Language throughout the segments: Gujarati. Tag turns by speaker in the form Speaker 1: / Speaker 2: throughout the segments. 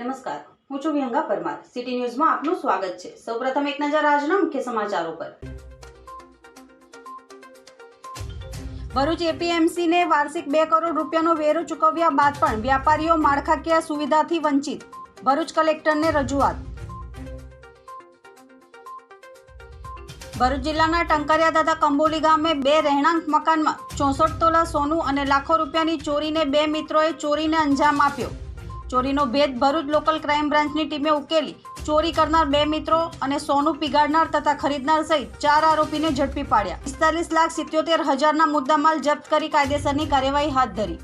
Speaker 1: નમસ્કાર, હું છું વિહંગા પરમાર. સિટી ન્યૂઝમાં આપનું સ્વાગત છે. સૌપ્રથમ એક નજર આજના મુખ્ય સમાચારો પર. ભરૂચ એપીએમસીને વાર્ષિક બે કરોડ રૂપિયાનો વેરો ચૂકવ્યા બાદ પણ વ્યાપારીઓ માળખાકીય સુવિધાથી વંચિત. ભરૂચ કલેક્ટરને રજૂઆત. ભરૂચ જિલ્લાના ટંકારિયા તથા કંબોલી ગામે બે રહેણાંક મકાનમાં ચોસઠ તોલા સોનું અને લાખો રૂપિયાની ચોરીને બે મિત્રોએ ચોરીને અંજામ આપ્યો. ચોરીનો ભેદ ભરૂચ લોકલ ક્રાઇમ બ્રાન્ચની ટીમે ઉકેલી. ચોરી કરનાર બે મિત્રો અને સોનું પીગાડનાર તથા ખરીદનાર સહિત ચાર આરોપીને ઝડપી પાડ્યા. પિસ્તાલીસ લાખ સિત્યોતેર હજારના મુદ્દામાલ જપ્ત કરી કાયદેસરની કાર્યવાહી હાથ ધરી.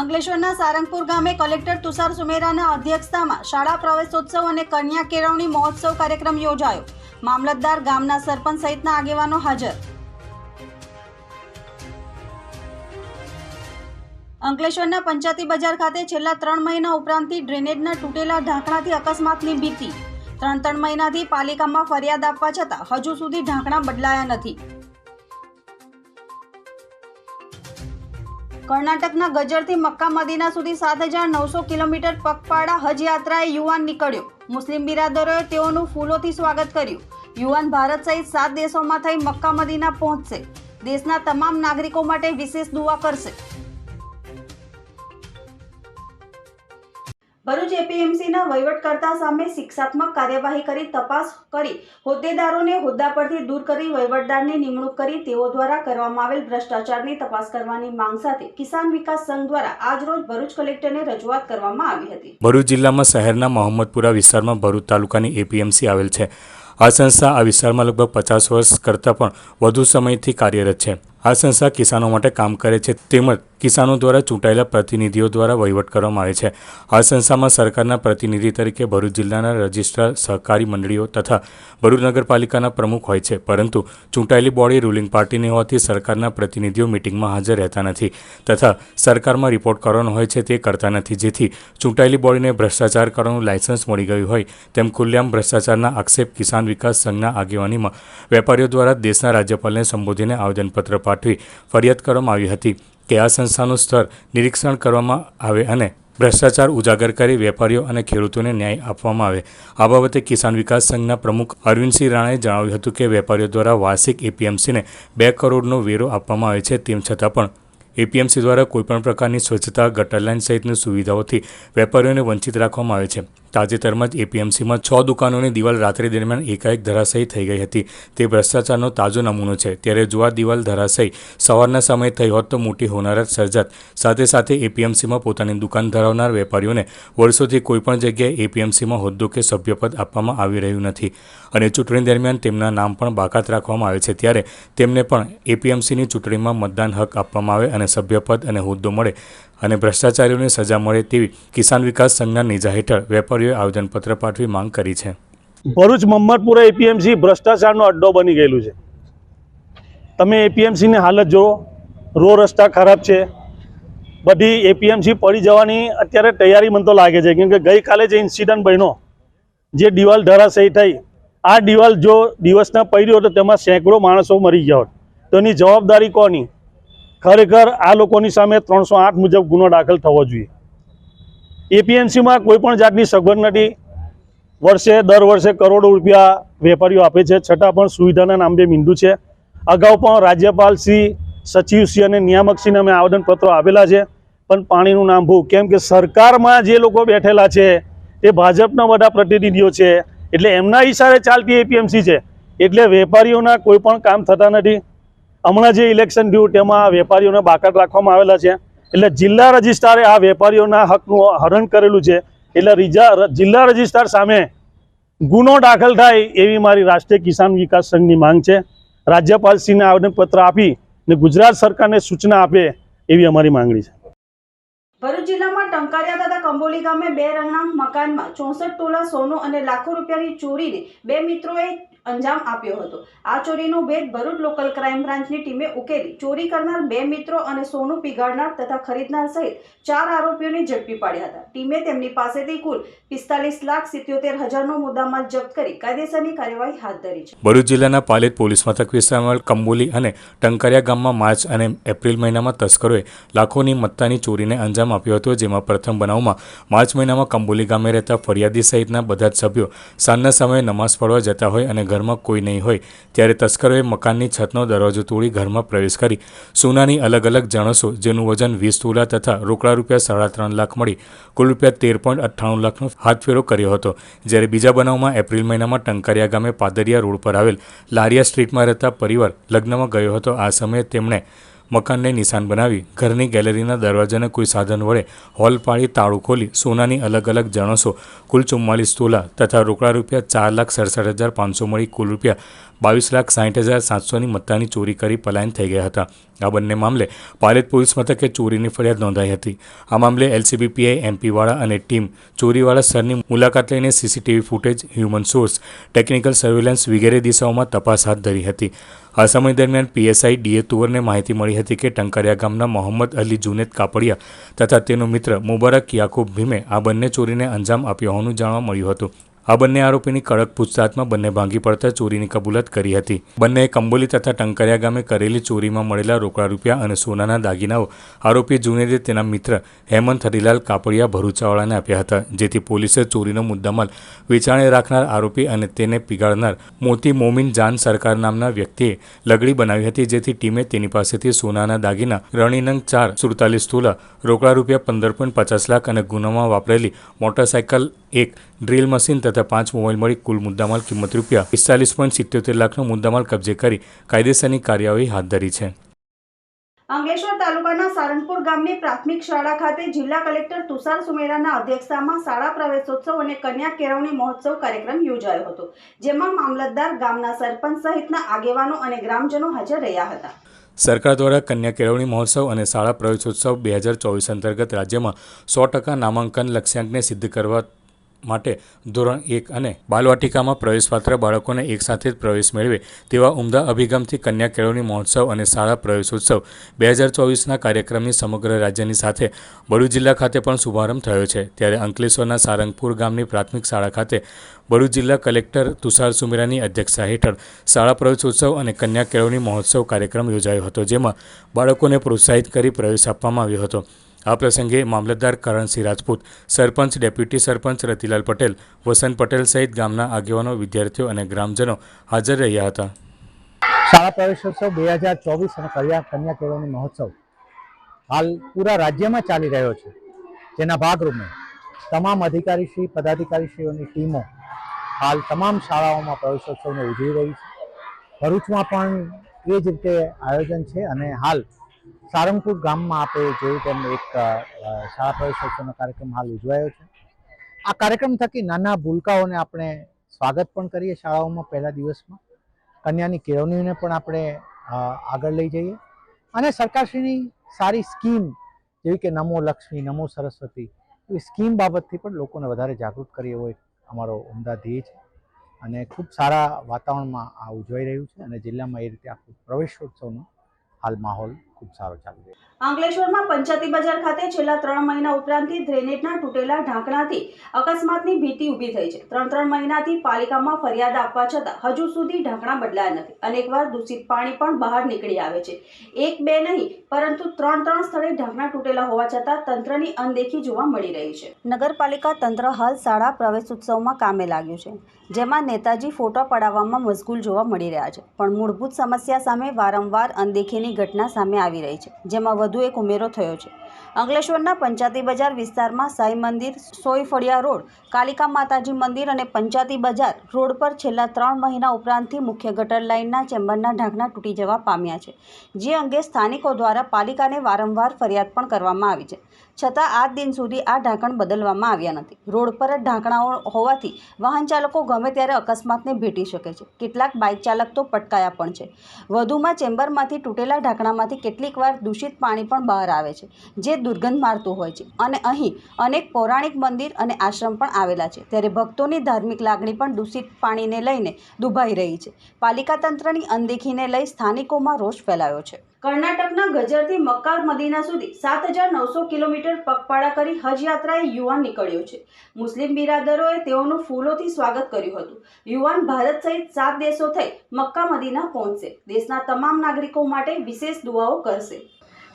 Speaker 1: અંકલેશ્વરના સારંગપુર ગામે કલેક્ટર તુષાર સુમેરાના અધ્યક્ષતામાં શાળા પ્રવેશોત્સવ અને કન્યા કેળવણી મહોત્સવ કાર્યક્રમ યોજાયો. મામલતદાર ગામના સરપંચ સહિતના આગેવાનો હાજર. અંકલેશ્વરના પંચાયતી બજાર ખાતે છેલ્લા ત્રણ મહિના ઉપરાંતથી ડ્રેનેજના તૂટેલા ઢાંકણાથી અકસ્માતની ભીતિ. ત્રણ ત્રણ મહિનાથી પાલિકામાં ફરિયાદ આપવા છતાં હજુ સુધી ઢાંકણા બદલાયા નથી. કર્ણાટકના ગજરથી મક્કા મદીના સુધી સાત હજાર નવસો કિલોમીટર પગપાળા હજ યાત્રાએ યુવાન નીકળ્યો. મુસ્લિમ બિરાદરોએ તેઓનું ફૂલોથી સ્વાગત કર્યું. યુવાન ભારત સહિત સાત દેશોમાં થઈ મક્કા મદીના પહોંચશે. દેશના તમામ નાગરિકો માટે વિશેષ દુઆ કરશે. ભરૂચ એપીએમસીના વહીવટકર્તા સામે શિક્ષાત્મક કાર્યવાહી કરી તપાસ કરી હોદ્દેદારોને હોદ્દા પરથી દૂર કરી વહીવટદારની નિમણૂક કરી તેઓ દ્વારા કરવામાં આવેલ ભ્રષ્ટાચારની તપાસ કરવાની માંગ સાથે કિસાન વિકાસ સંઘ દ્વારા આજરોજ ભરૂચ કલેક્ટરને રજૂઆત કરવામાં આવી હતી.
Speaker 2: ભરૂચ જિલ્લામાં શહેરના મોહમ્મદપુરા વિસ્તારમાં ભરૂચ તાલુકાની એપીએમસી આવેલ છે. આ સંસ્થા આ વિસ્તારમાં લગભગ પચાસ વર્ષ કરતાં પણ વધુ સમયથી કાર્યરત છે. આ સંસ્થા કિસાનો માટે કામ કરે છે તેમજ કિસાનો દ્વારા ચૂંટાયેલા પ્રતિનિધિઓ દ્વારા વહીવટ કરવામાં આવે છે. આ સંસ્થામાં સરકારના પ્રતિનિધિ તરીકે ભરૂચ જિલ્લાના રજિસ્ટ્રાર સહકારી મંડળીઓ તથા ભરૂચ નગરપાલિકાના પ્રમુખ હોય છે. પરંતુ ચૂંટાયેલી બોડી રૂલિંગ પાર્ટીની હોવાથી સરકારના પ્રતિનિધિઓ મિટિંગમાં હાજર રહેતા નથી તથા સરકારમાં રિપોર્ટ કરવાનો હોય છે તે કરતા નથી. જેથી ચૂંટાયેલી બોડીને ભ્રષ્ટાચાર કરવાનું લાયસન્સ મળી ગયું હોય તેમ ખુલ્લેઆમ ભ્રષ્ટાચારના આક્ષેપ કિસાન વિકાસ સંઘના આગેવાનીમાં વેપારીઓ દ્વારા દેશના રાજ્યપાલને સંબોધીને આવેદનપત્ર પાઠવી ફરિયાદ કરવામાં આવી હતી. કે આ સંસ્થાનું સ્તર નિરીક્ષણ કરવામાં આવે અને ભ્રષ્ટાચાર ઉજાગર કરી વેપારીઓ અને ખેડૂતોને ન્યાય આપવામાં આવે. આ બાબતે કિસાન વિકાસ સંઘના પ્રમુખ અરવિંદસિંહ રાણાએ જણાવ્યું હતું કે વેપારીઓ દ્વારા વાર્ષિક એપીએમસીને બે કરોડનો વેરો આપવામાં આવે છે. તેમ છતાં પણ એપીએમસી દ્વારા કોઈપણ પ્રકારની સ્વચ્છતા, ગટર લાઇન સહિતની સુવિધાઓથી વેપારીઓને વંચિત રાખવામાં આવે છે. તાજેતરમાં જ એપીએમસીમાં છ દુકાનોની દિવાલ રાત્રિ દરમિયાન એકાએક ધરાશયી થઈ ગઈ હતી. તે ભ્રષ્ટાચારનો તાજો નમૂનો છે. ત્યારે જો આ દિવાલ ધરાશયી સવારના સમયે થઈ હોત તો મોટી હોનારત સર્જાત. સાથે સાથે એપીએમસીમાં પોતાની દુકાન ધરાવનાર વેપારીઓને વર્ષોથી કોઈપણ જગ્યાએ એપીએમસીમાં હોદ્દો કે સભ્યપદ આપવામાં આવી રહ્યું નથી અને ચૂંટણી દરમિયાન તેમના નામ પણ બાકાત રાખવામાં આવે છે. ત્યારે તેમને પણ એપીએમસીની ચૂંટણીમાં મતદાન હક આપવામાં આવે અને સભ્યપદ અને હોદ્દો મળે અને ભ્રષ્ટાચારીઓને સજા મળે તેવી કિસાન વિકાસ સંઘના નેજા હેઠળ વેપારીઓએ આવેદનપત્ર પાઠવી માંગ કરી છે.
Speaker 3: ભરૂચ મમ્મદપુરા એપીએમસી ભ્રષ્ટાચારનો અડ્ડો બની ગયેલું છે. તમે એપીએમસીની હાલત જુઓ રો રસ્તા ખરાબ છે. બધી એપીએમસી પડી જવાની અત્યારે તૈયારી મને તો લાગે છે કેમ કે ગઈકાલે જે ઇન્સિડન્ટ બન્યો, જે દિવાલ ધરાશયી થઈ, આ દિવાલ જો દિવસના પડ્યો તો તેમાં સેંકડો માણસો મરી ગયા હોત તો એની જવાબદારી કોની? ખરેખર આ લોકોની સામે ત્રણસો આઠ મુજબ ગુનો દાખલ થવો જોઈએ. એપીએમસીમાં કોઈ પણ જાતની સગવડ નથી. વર્ષે, દર વર્ષે કરોડો રૂપિયા વેપારીઓ આપે છે. છતાં પણ સુવિધાના નામે મીંડું છે. અગાઉ પણ રાજ્યપાલ શ્રી સચિવશ્રી અને નિયામકશ્રીને અમે આવેદનપત્રો આપેલા છે. પણ પાણીનું નામ ભૂ. કેમ કે સરકારમાં જે લોકો બેઠેલા છે એ ભાજપના બધા પ્રતિનિધિઓ છે. એટલે એમના ઈશારે ચાલતી એપીએમસી છે. એટલે વેપારીઓના કોઈ પણ કામ થતા નથી. હમણાં જે ઇલેક્શન થયું તેમાં વેપારીઓને બાકાત રાખવામાં આવેલા છે. એટલે જિલ્લા રજિસ્ટ્રારે આ વેપારીઓના હકનું હરણ કરેલું છે. એટલે રીજા જિલ્લા રજિસ્ટ્રાર સામે ગુનો દાખલ થાય એવી મારી રાષ્ટ્રીય કિસાન વિકાસ સંઘની માંગ છે. રાજ્યપાલશ્રીને આવેદનપત્ર આપી ને ગુજરાત સરકારને સૂચના આપે એવી અમારી માંગણી છે.
Speaker 1: ભરૂચ જિલ્લામાં ટંકારિયા તથા કંબોલી ગામે બે રંગના મકાનમાં ચોસઠ તોલા સોનું અને લાખો રૂપિયાની ચોરીને બે મિત્રોએ અંજામ આપ્યો હતો. આ ચોરીનો ભેદ ભરૂચ લોકલ ક્રાઇમ બ્રાન્ચની ટીમે ઉકેલી. ચોરી કરનાર બે મિત્રો અને સોનું પીગાડનાર તથા ખરીદનાર સહિત ચાર આરોપીઓને ઝડપી પાડ્યા હતા. ટીમે તેમની પાસેથી કુલ પિસ્તાલીસ લાખ સિત્યોતેર હજારનો મુદ્દામાલ જપ્ત કરી કાયદેસરની કાર્યવાહી હાથ ધરી છે.
Speaker 2: ભરૂચ જિલ્લાના પાલેત પોલીસ મથક વિસ્તારમાં કંબોલી અને ટંકારિયા ગામમાં માર્ચ અને એપ્રિલ મહિનામાં તસ્કરોએ લાખોની મત્તાની ચોરીને અંજામ આપ્યો હતો, જેમાં પ્રથમ બનાવમાં માર્ચ મહિનામાં કંબોલી ગામે રહેતા ફરિયાદી સહિતના બધા જ સભ્યો સાંજના સમયે નમાઝ પડવા જતા હોય અને ઘરમાં કોઈ નહીં હોય. ત્યારે તસ્કરોએ મકાનની છતનો દરવાજો તોડી ઘરમાં પ્રવેશ કરી. સોનાની અલગ અલગ જણસો, જેનું વજન વીસ તોલા તથા રોકડા રૂપિયા સાડા ત્રણ લાખ મળી. કુલ રૂપિયા તેર પોઈન્ટ અઠ્ઠાણું લાખનો હાથફેરો કર્યો હતો. જ્યારે બીજા બનાવમાં એપ્રિલ મહિનામાં ટંકારિયા ગામે પાદરિયા રોડ પર આવેલ લારિયા સ્ટ્રીટમાં રહેતા પરિવાર લગ્નમાં ગયો હતો. આ સમયે તેમણે મકાનને નિશાન બનાવી ઘરની ગેલેરીના દરવાજાને કોઈ સાધન વડે હોલ પાડી તાળું ખોલી સોનાની અલગ અલગ જણસો, કુલ ચુમ્માલીસ તોલા તથા રોકડા રૂપિયા ચાર લાખ સડસઠ હજાર પાંચસો મળી કુલ રૂપિયા બાવીસ લાખ સાઠ હજાર સાતસોની મત્તાની ચોરી કરી પલાયન થઈ ગયા હતા. આ બંને મામલે પાલિત પોલીસ મથકે ચોરીની ફરિયાદ નોંધાઈ હતી. આ મામલે એલસીબીપીઆઈ, એમપીવાળા અને ટીમ ચોરીવાળા સરની મુલાકાત લઈને CCTV footage, human source, technical surveillance વગેરે દિશાઓમાં તપાસ હાથ ધરી હતી. આ સમય દરમિયાન પીએસઆઈ ડીએ તુવરને માહિતી મળી હતી કે ટંકારિયા ગામના મોહમ્મદ અલી જુનેદ કાપડિયા તથા તેનો મિત્ર મુબારક યાકુબ ભીમે આ બંને ચોરીને અંજામ આપ્યો હોવાનું જાણવા મળ્યું હતું. આ બંને આરોપીની કડક પૂછતાછમાં બંને ભાંગી પડતા ચોરીની કબૂલાત કરી હતી. બંનેએ કંબોલી તથા ટંકરિયા ગામે કરેલી ચોરીમાં મળેલા રોકડા રૂપિયા અને સોનાના દાગીનાઓ આરોપી જુનેદે તેના મિત્ર હેમંત હરીલાલ કાપડિયા ભરૂચાવાળાને આપ્યા હતા, જેથી પોલીસે ચોરીનો મુદ્દામાલ વેચાણે રાખનાર આરોપી અને તેને પીગાળનાર મોતી મોમીન જાન સરકાર નામના વ્યક્તિએ લગડી બનાવી હતી, જેથી ટીમે તેની પાસેથી સોનાના દાગીના રણીનંગ ચાર સુડતાલીસ તોલા રોકડા રૂપિયા પંદર પોઈન્ટ પચાસ લાખ અને ગુનામાં વાપરેલી મોટરસાયકલ એક ડ્રીલ મશીન તથા પાંચ મોબાઈલ મળી કુલ મુદ્દામાલ કિંમત રૂપિયા પિસ્તાલીસ પોઈન્ટ સિત્યોતેર લાખનો મુદ્દામાલ કબજે કરી કાયદેસરની કાર્યવાહી હાથ ધરી છે.
Speaker 1: અંગેશ્વર તાલુકાના સારંગપુર ગામની પ્રાથમિક શાળા ખાતે જિલ્લા કલેક્ટર તુષાર સુમેરાના અધ્યક્ષતામાં શાળા પ્રવેશોત્સવ અને કન્યા કેળવણી મહોત્સવ કાર્યક્રમ યોજાયો હતો જેમાં મામલતદાર ગામના સરપંચ સહિતના આગેવાનો અને ગ્રામજનો હાજર રહ્યા હતા.
Speaker 2: સરકાર દ્વારા કન્યા કેળવણી મહોત્સવ અને શાળા પ્રવેશોત્સવ બે હજાર ચોવીસ અંતર્ગત રાજ્યમાં સો ટકા નામાંકન લક્ષ્યાંકને સિદ્ધ કરવા માટે ધોરણ એક અને બાલવાટિકામાં પ્રવેશપાત્ર બાળકોને એકસાથે જ પ્રવેશ મેળવે તેવા ઉમદા અભિગમથી કન્યા કેળવણી મહોત્સવ અને શાળા પ્રવેશોત્સવ બે હજાર ચોવીસના કાર્યક્રમની સમગ્ર રાજ્યની સાથે ભરૂચ જિલ્લા ખાતે પણ શુભારંભ થયો છે. ત્યારે અંકલેશ્વરના સારંગપુર ગામની પ્રાથમિક શાળા ખાતે ભરૂચ જિલ્લા કલેક્ટર તુષાર સુમેરાની અધ્યક્ષતા હેઠળ શાળા પ્રવેશોત્સવ અને કન્યા કેળવણી મહોત્સવ કાર્યક્રમ યોજાયો હતો, જેમાં બાળકોને પ્રોત્સાહિત કરી પ્રવેશ આપવામાં આવ્યો હતો. આ પ્રસંગે મામલતદાર કરણસિંહ રાજપૂત, સરપંચ ડેપ્યુટી સરપંચ રતિલાલ પટેલ, વસંત પટેલ સહિત ગામના આગેવાનો, વિદ્યાર્થીઓ અને ગ્રામજનો હાજર રહ્યા હતા.
Speaker 4: શાળા પ્રવેશોત્સવ બે હજાર ચોવીસ અને કન્યા કેળવણી મહોત્સવ હાલ પૂરા રાજ્યમાં ચાલી રહ્યો છે. જેના ભાગરૂપે તમામ અધિકારીશ્રી, પદાધિકારીશ્રીઓની ટીમો હાલ તમામ શાળાઓમાં પ્રવેશોત્સવને ઉજવી રહી છે. ભરૂચમાં પણ એ જ રીતે આયોજન છે અને હાલ સારંગપુર ગામમાં આપણે જોયું તેમ એક શાળા પ્રવેશોત્સવનો કાર્યક્રમ હાલ ઉજવાયો છે. આ કાર્યક્રમ થકી નાના ભૂલકાઓને આપણે સ્વાગત પણ કરીએ શાળાઓમાં પહેલા દિવસમાં. કન્યાની કેળવણીને પણ આપણે આગળ લઈ જઈએ. અને સરકારશ્રીની સારી સ્કીમ જેવી કે નમો લક્ષ્મી, નમો સરસ્વતી એવી સ્કીમ બાબતથી પણ લોકોને વધારે જાગૃત કરીએ એવો એક અમારો ઉમદા ધ્યેય છે. અને ખૂબ સારા વાતાવરણમાં આ ઉજવાઈ રહ્યું છે અને જિલ્લામાં એ રીતે આખું પ્રવેશોત્સવનો હાલ માહોલ ખૂબ સારો ચાલી રહ્યો.
Speaker 1: અંકલેશ્વરમાં પંચાયતી બજાર ખાતે છેલ્લા ત્રણ મહિના ઉપરાંતથી ડ્રેનેજના તૂટેલા ઢાંકણાથી અકસ્માતની ભીતિ ઊભી થઈ છે. ત્રણ ત્રણ મહિનાથી પાલિકામાં ફરિયાદ આપવા છતાં હજુ સુધી ઢાંકણા બદલાયા નથી. અનેકવાર દૂષિત પાણી પણ બહાર નીકળી આવે છે. એક બે નહીં, પરંતુ ત્રણ ત્રણ સ્થળે ઢાંકણા તૂટેલા હોવા છતાં તંત્રની અનદેખી જોવા મળી રહી છે. નગરપાલિકા તંત્ર હાલ શાળા પ્રવેશ ઉત્સવમાં કામે લાગ્યું છે, જેમાં નેતાજી ફોટો પડાવવામાં મશગુલ જોવા મળી રહ્યા છે. પણ મૂળભૂત સમસ્યા સામે વારંવાર અનદેખીની ઘટના સામે આવી રહી છે, જેમાં વધુ એક ઉમેરો થયો છે. અંકલેશ્વરના પંચાયતી બજાર વિસ્તારમાં સાઈ મંદિર, સોય ફળિયા રોડ, કાલિકા માતાજી મંદિર અને પંચાયતી બજાર રોડ પર છેલ્લા ત્રણ મહિના ઉપરાંતથી મુખ્ય ગટર લાઇનના ચેમ્બરના ઢાંકણા તૂટી જવા પામ્યા છે, જે અંગે સ્થાનિકો દ્વારા પાલિકાને વારંવાર ફરિયાદ પણ કરવામાં આવી છે. છતાં આજ દિન સુધી આ ઢાંકણ બદલવામાં આવ્યા નથી. રોડ પર જ ઢાંકણાઓ હોવાથી વાહન ચાલકો ગમે ત્યારે અકસ્માતને ભેટી શકે છે. કેટલાક બાઇક ચાલક તો પટકાયા પણ છે. વધુમાં ચેમ્બરમાંથી તૂટેલા ઢાંકણામાંથી કેટલીકવાર કેટલીક વાર દૂષિત પાણી પણ બહાર આવે છે, જે દુર્ગંધ મારતું હોય છે. અને અહીં અનેક પૌરાણિક મંદિર અને આશ્રમ પણ આવેલા છે. ત્યારે ભક્તોની ધાર્મિક લાગણી પણ દૂષિત પાણીને લઈને દુભાઈ રહી છે. પાલિકા તંત્રની અનદેખીને લઈ સ્થાનિકોમાં રોષ ફેલાયો છે. કર્ણાટકના ગજરથી મક્કા મદીના સુધી સાત હજાર નવસો કિલોમીટર પગપાળા કરી હજ યાત્રાએ યુવાન નીકળ્યો છે. મુસ્લિમ બિરાદરોએ તેઓનું ફૂલોથી સ્વાગત કર્યું હતું. યુવાન ભારત સહિત સાત દેશો થઈ મક્કા મદીના પહોંચશે. દેશના તમામ નાગરિકો માટે વિશેષ દુઆઓ કરશે.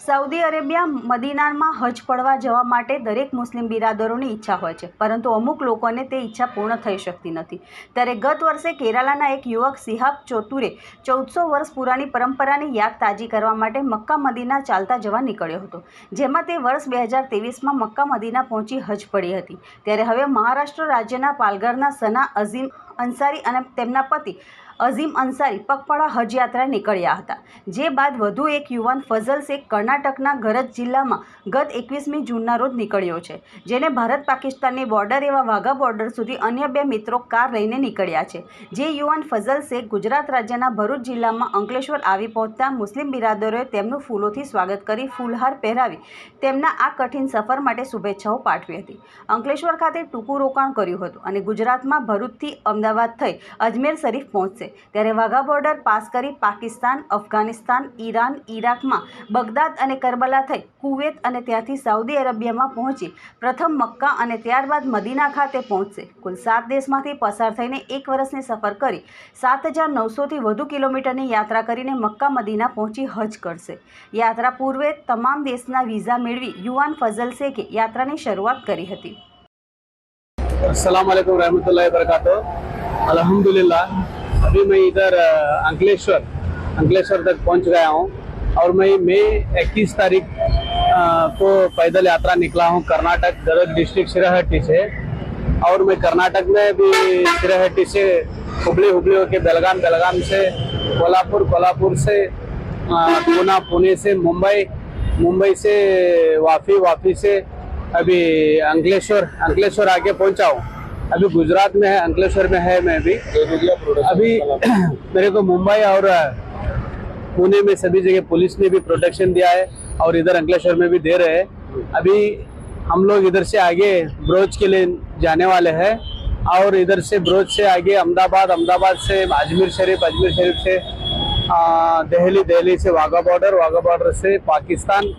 Speaker 1: સાઉદી અરેબિયા મદીનામાં હજ પડવા જવા માટે દરેક મુસ્લિમ બિરાદરોની ઈચ્છા હોય છે, પરંતુ અમુક લોકોને તે ઈચ્છા પૂર્ણ થઈ શકતી નથી. ત્યારે ગત વર્ષે કેરાલાના એક યુવક સિહાબ ચોતુરે ચૌદસો વર્ષ પુરાની પરંપરાની યાદ તાજી કરવા માટે મક્કા મદીના ચાલતા જવા નીકળ્યો હતો, જેમાં તે વર્ષ બે હજાર તેવીસમાં મક્કા મદીના પહોંચી હજ પડી હતી. ત્યારે હવે મહારાષ્ટ્ર રાજ્યના પાલઘરના સના અઝીમ અંસારી અને તેમના પતિ અઝીમ અંસારી પગપાળા હજ યાત્રા નીકળ્યા હતા. જે બાદ વધુ એક યુવાન ફઝલ શેખ કર્ણાટકના ગરજ જિલ્લામાં ગત એકવીસમી જૂનના રોજ નીકળ્યો છે, જેને ભારત પાકિસ્તાનની બોર્ડર એવા વાઘા બોર્ડર સુધી અન્ય બે મિત્રો કાર લઈને નીકળ્યા છે. જે યુવાન ફઝલ શેખ ગુજરાત રાજ્યના ભરૂચ જિલ્લામાં અંકલેશ્વર આવી પહોંચતા મુસ્લિમ બિરાદરોએ તેમનું ફૂલોથી સ્વાગત કરી ફૂલહાર પહેરાવી તેમના આ કઠિન સફર માટે શુભેચ્છાઓ પાઠવી હતી. અંકલેશ્વર ખાતે ટૂંકું રોકાણ કર્યું હતું અને ગુજરાતમાં ભરૂચથી અમદાવાદ થઈ અજમેર શરીફ પહોંચશે. રહેશે ત્યારે વાઘા બોર્ડર પાસ કરી પાકિસ્તાન, અફઘાનિસ્તાન, ઈરાન, ઈરાકમાં બગદાદ અને કરબલા થઈ કુવેત અને ત્યાંથી સાઉદી અરેબિયામાં પહોંચી પ્રથમ મક્કા અને ત્યારબાદ મદીના ખાતે પહોંચશે. કુલ સાત દેશમાંથી પસાર થઈને એક વર્ષની સફર કરી સાત હજાર નવસોથી વધુ કિલોમીટરની યાત્રા કરીને મક્કા, મદીના પહોંચી હજ કરશે. યાત્રા પૂર્વે તમામ દેશના વિઝા મેળવી યુવાન ફઝલ શેખે યાત્રાની શરૂઆત કરી હતી.
Speaker 5: અસલામ આલેકુમ રહેમતુલ્લાહ વરકાતો અલહમદુલિલ્લાહ. अभी मैं इधर अंकलेश्वर अंकलेश्वर तक पहुँच गया हूँ और मैं मई 21 तारीख को पैदल यात्रा निकला हूँ कर्नाटक, गदग डिस्ट्रिक्ट सिराहट्टी से। और मैं कर्नाटक में भी सिराहट्टी से हुबली हुबली होके बेलगाम बेलगाम से कोल्हापुर कोल्हापुर से पूना पुणे से मुंबई मुंबई से वाफी वाफी से अभी अंकलेश्वर अंकलेश्वर आके पहुँचा हूँ। अभी गुजरात में है अंकलेश्वर में है मैं अभी अभी मेरे को मुंबई और पुणे में सभी जगह पुलिस ने भी प्रोटेक्शन दिया है और इधर अंकलेश्वर में भी दे रहे हैं। अभी हम लोग इधर से आगे ब्रोच के लिए जाने वाले हैं और इधर से ब्रोच से आगे अहमदाबाद अहमदाबाद से अजमेर शरीफ अजमेर शरीफ से आ, दिल्ली दिल्ली से वाघा बॉर्डर वाघा बॉर्डर से पाकिस्तान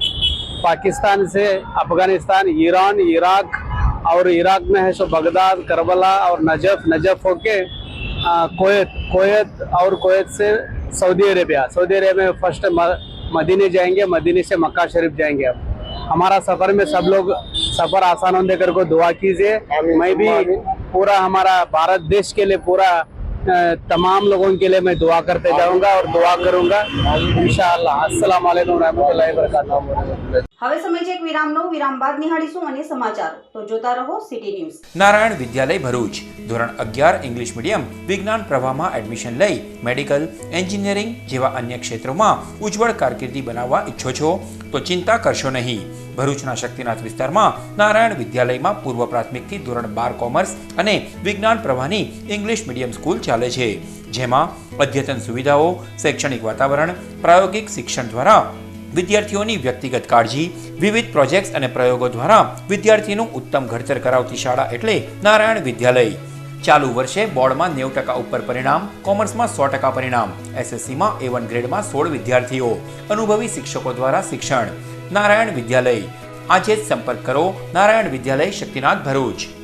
Speaker 5: पाकिस्तान से अफ़गानिस्तान ईरान इराक और इराक में है सो बगदाद करबला और नजफ नजफ होके के कोयत कोयत और कोयत से सऊदी अरेबिया। सऊदी अरेबिया में फ़र्स्ट मदीने जाएँगे मदीने से मक्का शरीफ जाएँगे अब। हमारा सफ़र में सब लोग सफ़र आसान होने कर को दुआ कीजिए। मैं भी पूरा हमारा भारत देश के लिए पूरा तमाम लोगों के लिए मैं दुआ करते जाऊंगा और दुआ करूंगा इंशाअल्लाह अस्सलाम वालेकुम रहमतुल्लाहि व बरकातहू
Speaker 1: હવે સમય છે એક વિરામનો વિરામ બાદ નિહાળીશું અન્ય સમાચારો તો જોતા રહો સિટી ન્યૂઝ
Speaker 6: નારાયણ વિદ્યાલય ભરૂચ ધોરણ અગિયાર ઇંગ્લિશ મીડિયમ વિજ્ઞાન પ્રવાહમાં એડમિશન લઈ મેડિકલ એન્જિનિયરિંગ જેવા અન્ય ક્ષેત્રોમાં ઉજ્જવળ કારકિર્દી બનાવવા ઈચ્છો છો તો ચિંતા કરશો નહીં ભરૂચના શક્તિનાથ વિસ્તારમાં નારાયણ વિદ્યાલયમાં પૂર્વ પ્રાથમિકથી ધોરણ બાર કોમર્સ અને વિજ્ઞાન પ્રવાહની ઇંગ્લિશ મીડિયમ સ્કૂલ ચાલે છે, જેમાં અદ્યતન સુવિધાઓ, શૈક્ષણિક વાતાવરણ, પ્રાયોગિક શિક્ષણ દ્વારા વિદ્યાર્થીઓની વ્યક્તિગત કાળજી, વિવિધ પ્રોજેક્ટ્સ અને પ્રયોગો દ્વારા વિદ્યાર્થીનું ઉત્તમ ઘડતર કરાવતી શાળા એટલે નારાયણ વિદ્યાલય. ચાલુ વર્ષે બોર્ડમાં નેવું ટકા ઉપર પરિણામ, કોમર્સમાં સો ટકા પરિણામ, એસએસસીમાં એ વન ગ્રેડમાં સોળ વિદ્યાર્થીઓ, અનુભવી શિક્ષકો દ્વારા શિક્ષણ નારાયણ વિદ્યાલય. આજે જ સંપર્ક કરો. નારાયણ વિદ્યાલય શક્તિનાથ ભરૂચ.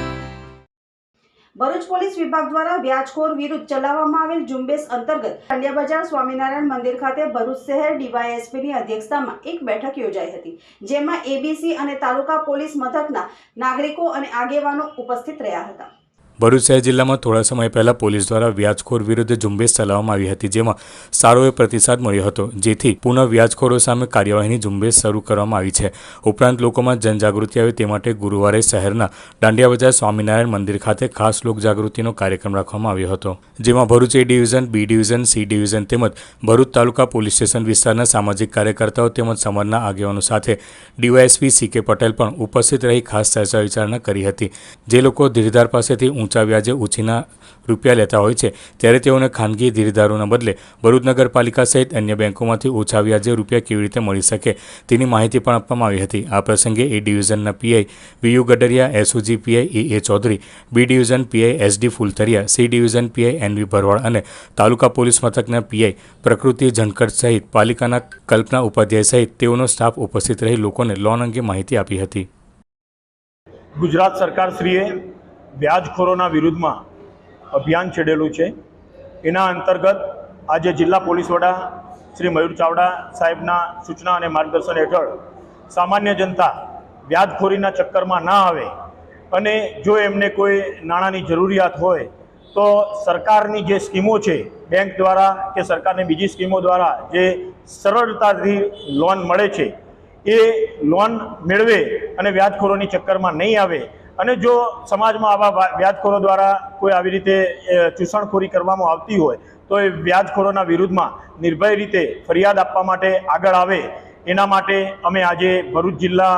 Speaker 1: ભરૂચ પોલીસ વિભાગ દ્વારા વ્યાજખોર વિરુદ્ધ ચલાવવામાં આવેલ ઝુંબેશ અંતર્ગત પાંડ્યા બજાર સ્વામિનારાયણ મંદિર ખાતે ભરૂચ શહેર ડીવાયએસપીની અધ્યક્ષતામાં એક બેઠક યોજાઈ હતી, જેમાં એબીસી અને તાલુકા પોલીસ મથકના નાગરિકો અને આગેવાનો ઉપસ્થિત રહ્યા હતા.
Speaker 2: ભરૂચ શહેર જિલ્લામાં થોડા સમય પહેલા પોલીસ દ્વારા વ્યાજખોર વિરુદ્ધ ઝુંબેશ ચલાવવામાં આવી હતી, જેમાં સારો એ પ્રતિસાદ મળ્યો હતો. જેથી પુનઃ વ્યાજખોરો સામે કાર્યવાહીની ઝુંબેશ શરૂ કરવામાં આવી છે. ઉપરાંત લોકોમાં જનજાગૃતિ આવે તે માટે ગુરુવારે શહેરના દાંડિયા બજાર સ્વામિનારાયણ મંદિર ખાતે ખાસ લોકજાગૃતિનો કાર્યક્રમ રાખવામાં આવ્યો હતો. જેમાં Bharuch A division, B division, C division તેમજ ભરૂચ તાલુકા પોલીસ સ્ટેશન વિસ્તારના સામાજિક કાર્યકર્તાઓ તેમજ સમાજના આગેવાનો સાથે ડીવાયએસપી સી કે પટેલ પણ ઉપસ્થિત રહી ખાસ ચર્ચા વિચારણા કરી હતી. જે લોકો ધીરધાર પાસેથી ઊંચા વ્યાજે ઉછીના રૂપિયા લેતા હોય છે, ત્યારે તેઓને ખાનગી ધીરધારોના બદલે ભરૂચ નગરપાલિકા સહિત અન્ય બેંકોમાંથી ઓછા વ્યાજે રૂપિયા કેવી રીતે મળી શકે તેની માહિતી પણ આપવામાં આવી હતી. આ પ્રસંગે A ડિવિઝનના PI VU Gadariya SOG PI A Chaudhari, B division PI SD Phultariya C division PI NV Bharwad અને તાલુકા પોલીસ મથકના પીઆઈ પ્રકૃતિ ઝંકટ સહિત પાલિકાના કલ્પના ઉપાધ્યાય સહિત તેઓનો સ્ટાફ ઉપસ્થિત રહી લોકોને લોન અંગે માહિતી આપી હતી.
Speaker 7: ગુજરાત સરકારશ્રીએ વ્યાજખોરોના વિરુદ્ધમાં અભિયાન છેડેલું છે. એના અંતર્ગત આજે જિલ્લા પોલીસ વડા શ્રી મયુર ચાવડા સાહેબના સૂચના અને માર્ગદર્શન હેઠળ સામાન્ય જનતા વ્યાજખોરીના ચક્કરમાં ના આવે અને જો એમને કોઈ નાણાંની જરૂરિયાત હોય તો સરકારની જે સ્કીમો છે, બેંક દ્વારા કે સરકારની બીજી સ્કીમો દ્વારા જે સરળતાથી લોન મળે છે, એ લોન મેળવે અને વ્યાજખોરોની ચક્કરમાં નહીં આવે અને જો સમાજમાં આવા વ્યાજખોરો દ્વારા કોઈ આવી રીતે ચૂસણખોરી કરવામાં આવતી હોય, તો એ વ્યાજખોરોના વિરુદ્ધમાં નિર્ભય રીતે ફરિયાદ આપવા માટે આગળ આવે. એના માટે અમે આજે ભરૂચ જિલ્લા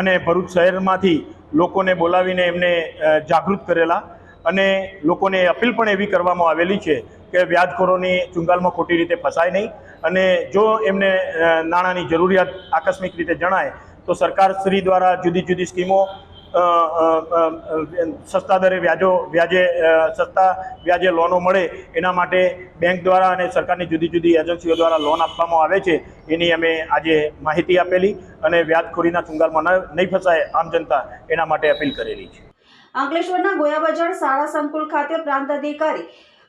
Speaker 7: અને ભરૂચ શહેરમાંથી લોકોને બોલાવીને એમને જાગૃત કરેલા અને લોકોને અપીલ પણ એવી કરવામાં આવેલી છે કે વ્યાજખોરોની ચુંગાલમાં ખોટી રીતે ફસાય નહીં અને જો એમને નાણાંની જરૂરિયાત આકસ્મિક રીતે જણાય, તો સરકાર શ્રી દ્વારા જુદી જુદી સ્કીમો સસ્તા દરે વ્યાજો, વ્યાજે સસ્તા વ્યાજે લોનો મળે એના માટે બેંક દ્વારા અને સરકારની જુદી જુદી એજન્સીઓ દ્વારા લોન આપવામાં આવે છે, એની અમે આજે માહિતી આપેલી અને વ્યાજખોરીના ચુંગાલમાં નહીં ફસાય આમ જનતા એના માટે અપીલ કરેલી છે.
Speaker 1: અંકલેશ્વરના ગોયાબજાર શાળા સંકુલ ખાતે પ્રાંત અધિકારી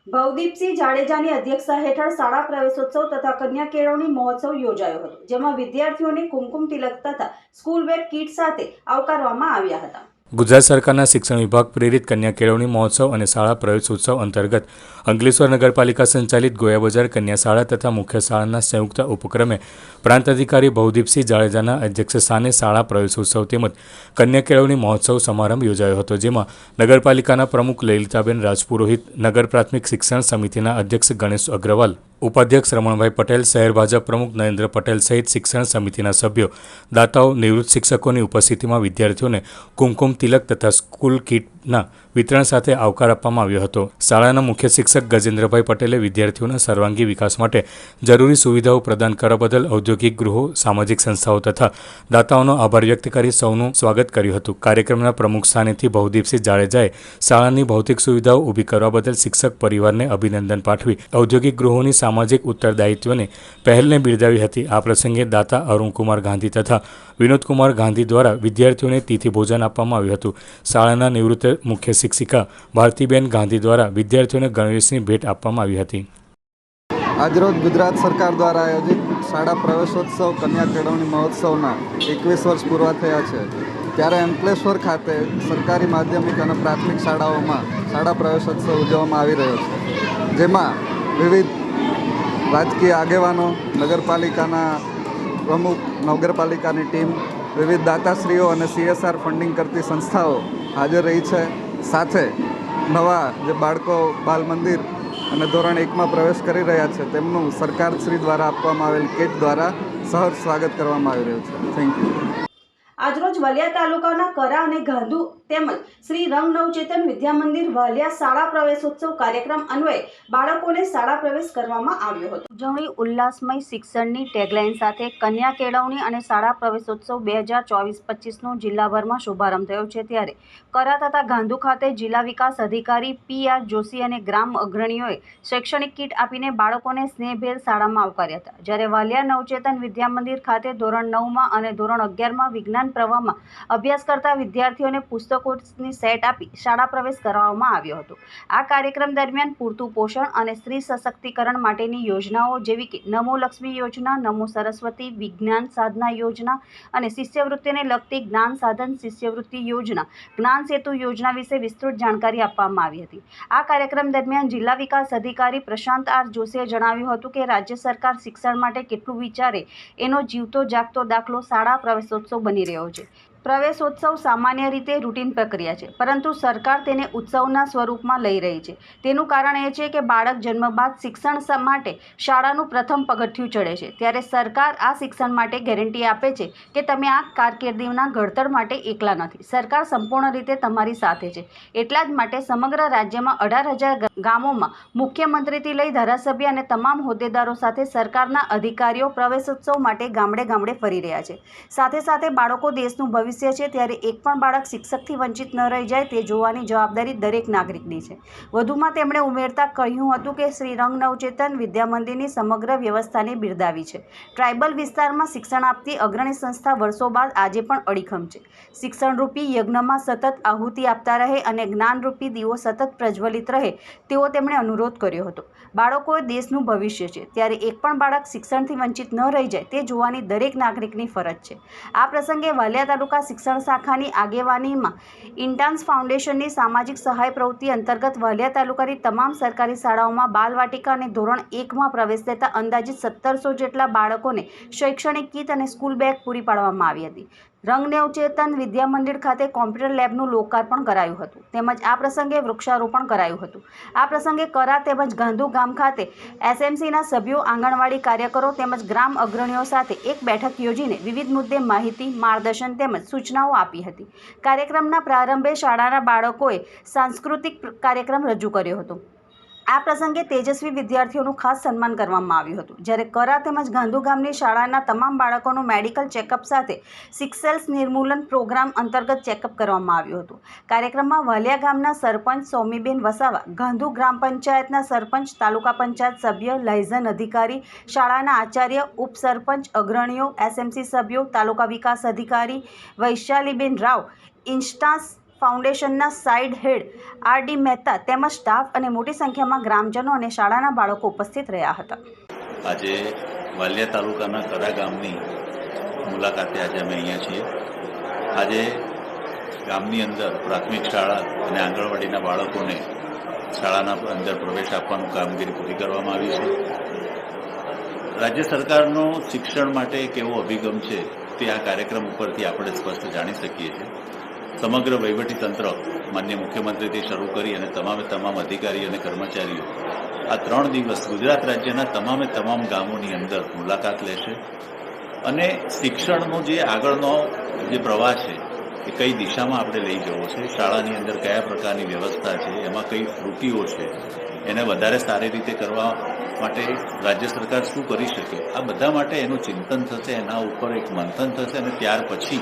Speaker 1: ભવદીપસિંહ જાડેજાની અધ્યક્ષતા હેઠળ શાળા પ્રવેશોત્સવ તથા કન્યા કેળવણી મહોત્સવ યોજાયો હતો, જેમાં વિદ્યાર્થીઓને કુમકુમ તિલક તથા સ્કૂલ બેગ કીટ સાથે આવકારવામાં આવ્યા હતા.
Speaker 2: ગુજરાત સરકારના શિક્ષણ વિભાગ પ્રેરિત કન્યા કેળવણી મહોત્સવ અને શાળા પ્રવેશોત્સવ અંતર્ગત અંકલેશ્વર નગરપાલિકા સંચાલિત ગોયા બજાર કન્યા શાળા તથા મુખ્ય શાળાના સંયુક્ત ઉપક્રમે પ્રાંત અધિકારી ભવદીપસિંહ જાડેજાના અધ્યક્ષસ્થાને શાળા પ્રવેશોત્સવ તેમજ કન્યા કેળવણી મહોત્સવ સમારંભ યોજાયો હતો, જેમાં નગરપાલિકાના પ્રમુખ લલિતાબેન રાજપુરોહિત, નગર પ્રાથમિક શિક્ષણ સમિતિના અધ્યક્ષ ગણેશ અગ્રવાલ ઉપાધ્યક્ષ રમણભાઈ પટેલ, શહેર ભાજપ પ્રમુખ નરેન્દ્ર પટેલ સહિત શિક્ષણ સમિતિના સભ્યો, દાતાઓ, નિવૃત્ત શિક્ષકોની ઉપસ્થિતિમાં વિદ્યાર્થીઓને કુમકુમ તિલક તથા સ્કૂલ કીટના વિતરણ સાથે આવકાર આપવામાં આવ્યો હતો. શાળાના મુખ્ય શિક્ષક ગજેન્દ્રભાઈ પટેલે વિદ્યાર્થીઓના સર્વાંગી વિકાસ માટે જરૂરી સુવિધાઓ પ્રદાન કરવા બદલ ઔદ્યોગિક ગૃહો, સામાજિક સંસ્થાઓ તથા દાતાઓનો આભાર વ્યક્ત કરી સૌનું સ્વાગત કર્યું હતું. કાર્યક્રમના પ્રમુખ સ્થાનેથી ભવદીપસિંહ જાડેજાએ શાળાની ભૌતિક સુવિધાઓ ઊભી કરવા બદલ શિક્ષક પરિવારને અભિનંદન પાઠવી ઔદ્યોગિક ગૃહોની સામાજિક ઉત્તરદાયિત્વને પહેલને બિરદાવી હતી. આ પ્રસંગે દાતા અરુણકુમાર ગાંધી તથા વિનોદકુમાર ગાંધી દ્વારા વિદ્યાર્થીઓને તિથિ ભોજન આપવામાં આવ્યું હતું. શાળાના નિવૃત્ત મુખ્ય શિક્ષિકા ભારતીબેન ગાંધી દ્વારા વિદ્યાર્થીઓને ગણવેશની ભેટ આપવામાં આવી હતી.
Speaker 8: આજરોજ ગુજરાત સરકાર દ્વારા આયોજિત શાળા પ્રવેશોત્સવ, કન્યા કેળવણી મહોત્સવના એકવીસ વર્ષ પૂરા થયા છે. ત્યારે અંકલેશ્વર ખાતે સરકારી માધ્યમિક અને પ્રાથમિક શાળાઓમાં શાળા પ્રવેશોત્સવ ઉજવવામાં આવી રહ્યો છે. જેમાં વિવિધ રાજકીય આગેવાનો, નગરપાલિકાના પ્રમુખ નગરપાલિકાની ટીમ વિવિધ દાતાશ્રીઓ અને સીએસઆર ફંડિંગ કરતી સંસ્થાઓ હાજર રહી છે. સાથે નવા જે બાળકો બાલ મંદિર અને ધોરણ એકમાં પ્રવેશ કરી રહ્યા છે, તેમનું સરકારશ્રી દ્વારા આપવામાં આવેલ કિટ દ્વારા સહજ સ્વાગત કરવામાં આવી રહ્યું છે. થેન્ક યુ
Speaker 1: આજરોજ વલિયા તાલુકાના કરા અને ગાંધુ તેમજ શ્રી રંગ નવચેતન વિદ્યા મંદિર વાલિયા શાળા પ્રવેશોત્સવ કાર્યક્રમ અન્વયે બાળકોને શાળા પ્રવેશ કરવામાં આવ્યો હતો. ઉજવણી ઉલ્લાસમય શિક્ષણની ટેગલાઇન સાથે કન્યા કેળવણી અને શાળા પ્રવેશોત્સવ બે હજાર ચોવીસ પચીસનો જિલ્લાભરમાં શુભારંભ થયો છે ત્યારે કરા તથા ગાંધુ ખાતે જિલ્લા વિકાસ અધિકારી પી આર જોશી અને ગ્રામ અગ્રણીઓએ શૈક્ષણિક કીટ આપીને બાળકોને સ્નેહભેર શાળામાં આવકાર્યા હતા. જ્યારે વાલિયા નવચેતન વિદ્યા મંદિર ખાતે ધોરણ નવમાં અને ધોરણ અગિયારમાં વિજ્ઞાન પ્રવાહમાં અભ્યાસ કરતા વિદ્યાર્થીઓને પુસ્તકો પુસ્તકોની સેટ આપી શાળા પ્રવેશ કરાવવામાં આવ્યો હતો. આ કાર્યક્રમ દરમિયાન પૂરતું પોષણ અને સ્ત્રી સશક્તિકરણ માટેની યોજનાઓ જેવી કે નમો લક્ષ્મી યોજના, નમો સરસ્વતી વિજ્ઞાન સાધના યોજના અને શિષ્યવૃત્તિને લગતી જ્ઞાન સાધન શિષ્યવૃત્તિ યોજના, જ્ઞાન સેતુ યોજના વિશે વિસ્તૃત જાણકારી આપવામાં આવી હતી. આ કાર્યક્રમ દરમિયાન જિલ્લા વિકાસ અધિકારી પ્રશાંત આર જોશીએ જણાવ્યું હતું કે રાજ્ય સરકાર શિક્ષણ માટે કેટલું વિચારે એનો જીવતો જાગતો દાખલો શાળા પ્રવેશોત્સવ બની રહ્યો છે. પ્રવેશોત્સવ સામાન્ય રીતે રૂટીન પ્રક્રિયા છે, પરંતુ સરકાર તેને ઉત્સવના સ્વરૂપમાં લઈ રહી છે. તેનું કારણ એ છે કે બાળક જન્મ બાદ શિક્ષણ માટે શાળાનું પ્રથમ પગથિયું ચડે છે. ત્યારે સરકાર આ શિક્ષણ માટે ગેરંટી આપે છે કે તમે આ કારકિર્દીના ઘડતર માટે એકલા નથી. સરકાર સંપૂર્ણ રીતે તમારી સાથે છે. એટલા જ માટે સમગ્ર રાજ્યમાં અઢાર હજાર ગામોમાં મુખ્યમંત્રીથી લઈ ધારાસભ્ય અને તમામ હોદ્દેદારો સાથે સરકારના અધિકારીઓ પ્રવેશોત્સવ માટે ગામડે ગામડે ફરી રહ્યા છે. સાથે સાથે બાળકો દેશનું ભવિષ્ય છે ત્યારે એક પણ બાળક શિક્ષકથી વંચિત ન રહી જાય તે જોવાની જવાબદારી દરેક નાગરિકની છે. વધુમાં તેમણે ઉમેરતા કહ્યું હતું કે શ્રી રંગ નવચેતન વિદ્યામંદિરની સમગ્ર વ્યવસ્થાને બિરદાવી છે. ટ્રાઇબલ વિસ્તારમાં શિક્ષણ આપતી અગ્રણી સંસ્થા વર્ષો બાદ આજે પણ અડીખમ છે. શિક્ષણરૂપી યજ્ઞમાં સતત આહુતિ આપતા રહે અને જ્ઞાનરૂપી દીવો સતત પ્રજ્વલિત રહે તેવો તેમણે અનુરોધ કર્યો હતો. બાળકો દેશનું ભવિષ્ય છે. ત્યારે એક પણ બાળક શિક્ષણથી વંચિત ન રહી જાય તે જોવાની દરેક નાગરિકની ફરજ છે. આ પ્રસંગે વાલિયા તાલુકા શિક્ષણ શાખાની આગેવાનીમાં ઇન્ટાન્સ ફાઉન્ડેશનની સામાજિક સહાય પ્રવૃત્તિ અંતર્ગત વાલિયા તાલુકાની તમામ સરકારી શાળાઓમાં બાલવાટિકા અને ધોરણ એકમાં પ્રવેશ લેતા અંદાજિત સત્તરસો જેટલા બાળકોને શૈક્ષણિક કીટ અને સ્કૂલ બેગ પૂરી પાડવામાં આવી હતી. રંગનેવ ચેતન વિદ્યા મંદિર ખાતે કોમ્પ્યુટર લેબનું લોકાર્પણ કરાયું હતું. તેમજ આ પ્રસંગે વૃક્ષારોપણ કરાયું હતું. આ પ્રસંગે કરા તેમજ ગાંધુ ગામ ખાતે એસએમસીના સભ્યો, આંગણવાડી કાર્યકરો તેમજ ગ્રામ અગ્રણીઓ સાથે એક બેઠક યોજીને વિવિધ મુદ્દે માહિતી, માર્ગદર્શન તેમજ સૂચનાઓ આપી હતી. કાર્યક્રમના પ્રારંભે શાળાના બાળકોએ સાંસ્કૃતિક કાર્યક્રમ રજૂ કર્યો હતો. આ પ્રસંગે તેજસ્વી વિદ્યાર્થીઓનું ખાસ સન્માન કરવામાં આવ્યું હતું. જ્યારે કરા તેમજ ગાંધુ ગામની શાળાના તમામ બાળકોનું મેડિકલ ચેકઅપ સાથે સિક્સેલ્સ નિર્મૂલન પ્રોગ્રામ અંતર્ગત ચેકઅપ કરવામાં આવ્યું હતું. કાર્યક્રમમાં વાલિયા ગામના સરપંચ સૌમીબેન વસાવા, ગાંધુ ગ્રામ પંચાયતના સરપંચ, તાલુકા પંચાયત સભ્ય, લાયઝન અધિકારી, શાળાના આચાર્ય, ઉપસરપંચ, અગ્રણીઓ, એસએમસી સભ્યો, તાલુકા વિકાસ અધિકારી, વૈશાલીબેન રાવ ઇન્સ્ટાસ ફાઉન્ડેશનના site head R D Mehta તેમજ સ્ટાફ અને મોટી સંખ્યામાં ગ્રામજનો અને શાળાના બાળકો ઉપસ્થિત રહ્યા હતા.
Speaker 9: આજે વાલિયા તાલુકાના કરા ગામની મુલાકાતે આજે અમે અહીંયા છીએ. આજે ગામની અંદર પ્રાથમિક શાળા અને આંગણવાડીના બાળકોને શાળાના અંદર પ્રવેશ આપવાનું કામગીરી પૂરી કરવામાં આવી છે. રાજ્ય સરકારનો શિક્ષણ માટે એક એવો અભિગમ છે તે આ કાર્યક્રમ ઉપરથી આપણે સ્પષ્ટ જાણી શકીએ છીએ. સમગ્ર વહીવટી તંત્ર, માન્ય મુખ્યમંત્રીથી શરૂ કરી અને તમામે તમામ અધિકારી અને કર્મચારીઓ આ ત્રણ દિવસ ગુજરાત રાજ્યના તમામે તમામ ગામોની અંદર મુલાકાત લેશે અને શિક્ષણનો જે આગળનો જે પ્રવાહ છે, એ કઈ દિશામાં આપણે લઈ જવો છે, શાળાની અંદર કયા પ્રકારની વ્યવસ્થા છે, એમાં કઈ ત્રુટીઓ છે, એને વધારે સારી રીતે કરવા માટે રાજ્ય સરકાર શું કરી શકે, આ બધા માટે એનું ચિંતન થશે, એના ઉપર એક મંથન થશે અને ત્યાર પછી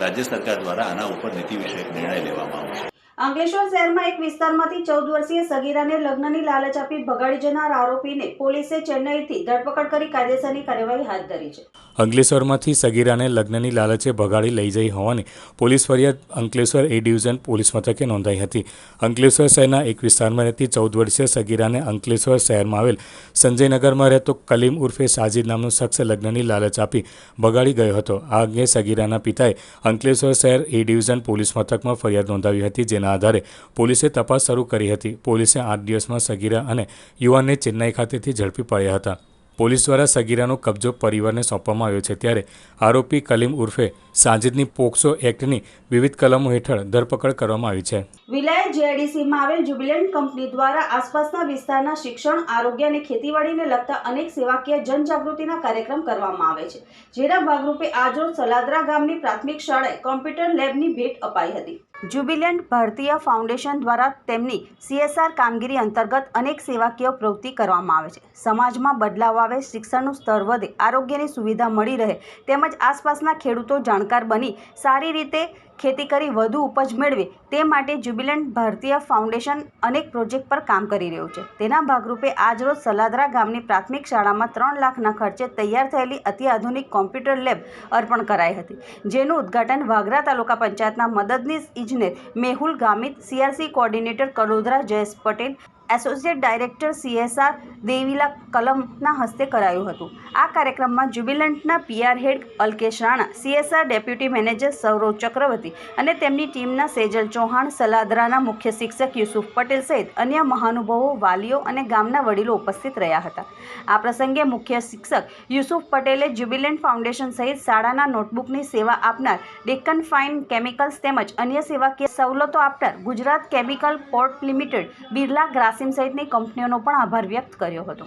Speaker 9: રાજ્ય સરકાર દ્વારા આના ઉપર નીતિ વિષયક નિર્ણય લેવામાં આવશે.
Speaker 1: અંકલેશ્વર શહેરમાં એક વિસ્તારમાંથી ચૌદ વર્ષીય સગીરાને લગ્નની લાલચ આપી ભગાડી જનાર આરોપીને પોલીસે ચેન્નઈથી ધરપકડ કરી કાયદેસરની કાર્યવાહી હાથ ધરી છે.
Speaker 2: અંકલેશ્વરમાંથી સગીરાને લગ્નની લાલચે ભગાડી લઈ જઈ હોવાની પોલીસ ફરિયાદ અંકલેશ્વર એ ડિવિઝન પોલીસ મથકે નોંધાઈ હતી. અંકલેશ્વર શહેરના એક વિસ્તારમાં રહેતી ચૌદ વર્ષીય સગીરાને અંકલેશ્વર શહેરમાં આવેલ સંજયનગરમાં રહેતો કલીમ ઉર્ફે સાજીદ નામનો શખ્સ લગ્નની લાલચ આપી ભગાડી ગયો હતો. આ અંગે સગીરાના પિતાએ અંકલેશ્વર શહેર એ ડિવિઝન પોલીસ મથકમાં ફરિયાદ નોંધાવી હતી, જેના આધારે પોલીસે તપાસ શરૂ કરી હતી. પોલીસે આઠ દિવસમાં સગીરા અને યુવાનને ચેન્નાઈ ખાતેથી ઝડપી પડ્યા હતા. પોલીસ દ્વારા સગીરાનો કબજો પરિવારને સોંપવામાં આવ્યો છે. ત્યારે આરોપી કલીમ ઉર્ફે સાજિદની પોક્સો એક્ટની વિવિધ કલમો હેઠળ ધરપકડ કરવામાં આવી છે.
Speaker 1: વિલાયત જેઆઈડીસીમાં આવેલ જ્યુબિલન્ટ કંપની દ્વારા આસપાસના વિસ્તારના શિક્ષણ, આરોગ્ય અને ખેતીવાડીને લગતા અનેક સેવાકીય જનજાગૃતિના કાર્યક્રમ કરવામાં આવે છે. જેના ભાગરૂપે આજરોજ સલાદરા ગામની પ્રાથમિક શાળાએ કોમ્પ્યુટર લેબની ભેટ અપાઈ હતી. જ્યુબિલન્ટ ભારતીય ફાઉન્ડેશન દ્વારા તેમની સીએસઆર કામગીરી અંતર્ગત અનેક સેવાકીય પ્રવૃત્તિ કરવામાં આવે છે. સમાજમાં બદલાવ આવે, શિક્ષણનું સ્તર વધે, આરોગ્યની સુવિધા મળી રહે, તેમજ આસપાસના ખેડૂતો જાણકાર બની સારી રીતે ખેતી કરી વધુ ઉપજ મેળવે તે માટે જ્યુબિલન્ટ ભારતીય ફાઉન્ડેશન અનેક પ્રોજેક્ટ પર કામ કરી રહ્યું છે. તેના ભાગરૂપે આજરોજ સલાદરા ગામની પ્રાથમિક શાળામાં ત્રણ લાખના ખર્ચે તૈયાર થયેલી અત્યાધુનિક કોમ્પ્યુટર લેબ અર્પણ કરાઈ હતી. જેનું ઉદ્ઘાટન વાગરા તાલુકા પંચાયતના મદદનીશ ઇજનેર Mehul Gamit, CRC coordinator Kadodara Jayesh Patel associate director CSR Devila કલમના હસ્તે કરાયું હતું. આ કાર્યક્રમમાં જ્યુબિલન્ટના PR head Alkesh Rana, CSR deputy manager Saurav Chakraborty અને તેમની ટીમના સેજલ ચૌહાણ સલાદરાના મુખ્ય શિક્ષક યુસુફ પટેલ સહિત અન્ય મહાનુભાવો, વાલીઓ અને ગામના વડીલો ઉપસ્થિત રહ્યા હતા. આ પ્રસંગે મુખ્ય શિક્ષક યુસુફ પટેલે જ્યુબિલન્ટ ફાઉન્ડેશન સહિત શાળાના નોટબુકની સેવા આપનાર ડેક્કન ફાઇન કેમિકલ્સ તેમજ અન્ય સેવાકીય સવલતો આપનાર Gujarat chemical port limited Birla Grasim સહિતની કંપનીઓનો પણ આભાર વ્યક્ત કર્યો હતો.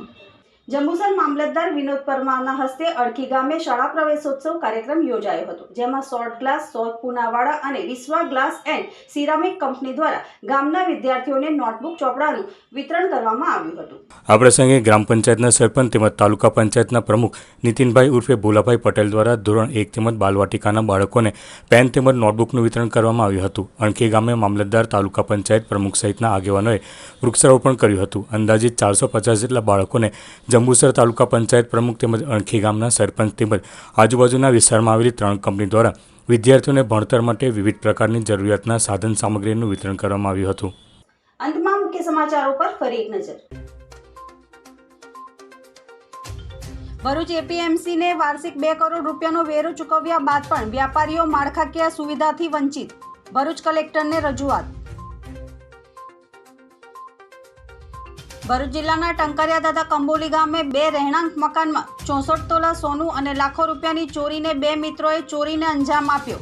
Speaker 1: જંબુસર મામલતદાર વિનોદ પરમારના હસ્તે અડકી ગામે શાળા પ્રવેશોત્સવ કાર્યક્રમ યોજાયો હતો, જેમાં સોલ્ટ ગ્લાસ સોલ્ટ પુનાવાડા અને Vishwa glass and ceramic company દ્વારા ગામના વિદ્યાર્થીઓને નોટબુક ચોપડાનું વિતરણ કરવામાં આવ્યું હતું.
Speaker 2: આ પ્રસંગે ગ્રામ પંચાયતના સરપંચ તેમજ તાલુકા પંચાયતના પ્રમુખ નીતિનભાઈ ઉર્ફે ભોલાભાઈ પટેલ દ્વારા ધોરણ એક તેમજ બાલવાટિકાના બાળકોને પેન તેમજ નોટબુકનું વિતરણ કરવામાં આવ્યું હતું. અણખી ગામે મામલતદાર તાલુકા પંચાયત પ્રમુખ સહિતના આગેવાનોએ વૃક્ષારોપણ કર્યું હતું. અંદાજિત ચારસો પચાસ જેટલા બાળકોને જંબુસર તાલુકા પંચાયત પ્રમુખ તેમજ અણખી ગામના સરપંચ તેમજ આજુબાજુના વિસ્તારમાં આવેલી ત્રણ કંપની દ્વારા વિદ્યાર્થીઓને ભણતર માટે વિવિધ પ્રકારની જરૂરિયાતના સાધન સામગ્રીનું વિતરણ કરવામાં આવ્યું હતું.
Speaker 1: અંતમાં મુખ્ય સમાચારો પર ફરી એક નજર. ભરૂચ એપીએમસીને વાર્ષિક બે કરોડ રૂપિયાનો વેરો ચૂકવ્યા બાદ પણ વ્યાપારીઓ માળખાકીય સુવિધાથી વંચિત. ભરૂચ કલેક્ટરને રજૂઆત. ભરૂચ જિલ્લાના ટંકરિયા તથા કંબોલી ગામે બે રહેણાંક મકાનમાં ચોસઠ તોલા સોનું અને લાખો રૂપિયાની ચોરીને બે મિત્રોએ ચોરીને અંજામ આપ્યો.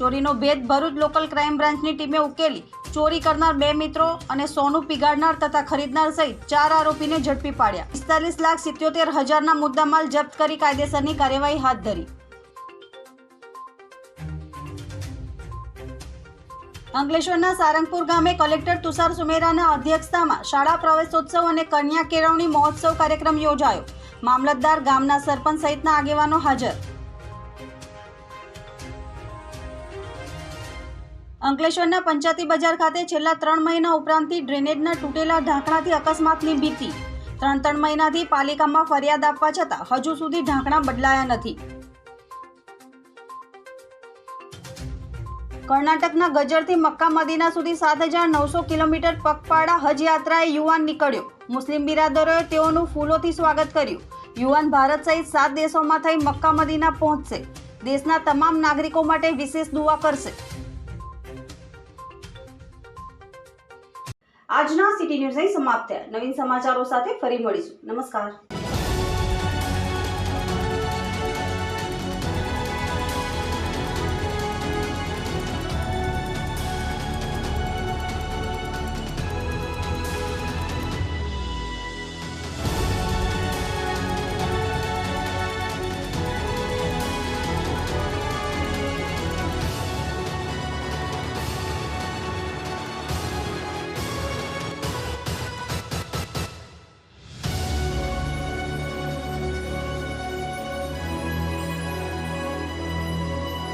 Speaker 1: ચોરીનો ભેદ ભરૂચ લોકલ ક્રાઇમ બ્રાન્ચની ટીમે ઉકેલી. ચોરી કરનાર બે મિત્રો અને સોનું પીગાડનાર તથા ખરીદનાર સહિત ચાર આરોપીને ઝડપી પાડ્યા. પિસ્તાલીસ લાખ સિત્યોતેર હજારના મુદ્દામાલ જપ્ત કરી કાયદેસરની કાર્યવાહી હાથ ધરી. અંકલેશ્વરના સારંગપુર ગામે કલેક્ટર તુષાર સુમેરાના અધ્યક્ષતામાં શાળા પ્રવેશોત્સવ અને કન્યા કેળવણી મહોત્સવ કાર્યક્રમ યોજાયો. મામલતદાર ગામના સરપંચ સહિતના આગેવાનો હાજર. અંકલેશ્વરના પંચાયતી બજાર ખાતે છેલ્લા ત્રણ મહિના ઉપરાંતથી ડ્રેનેજના તૂટેલા ઢાંકણાથી અકસ્માતની ભીતિ. ત્રણ ત્રણ મહિનાથી પાલિકામાં ફરિયાદ આપવા છતાં હજુ સુધી ઢાંકણા બદલાયા નથી. કર્ણાટકના ગજરથી મક્કા મદીના સુધી સાત હજાર નવસો કિલોમીટર પગપાળા હજ યાત્રાએ યુવાન નીકળ્યો. મુસ્લિમ બિરાદરોએ તેઓનું ફૂલોથી સ્વાગત કર્યું. યુવાન ભારત સહિત સાત દેશોમાં થઈ મક્કા મદીના પહોંચશે. દેશના તમામ નાગરિકો માટે વિશેષ દુઆ કરશે. આજના સિટી ન્યૂઝ અહીં સમાપ્ત થયા. નવીન સમાચારો સાથે ફરી મળીશું. નમસ્કાર.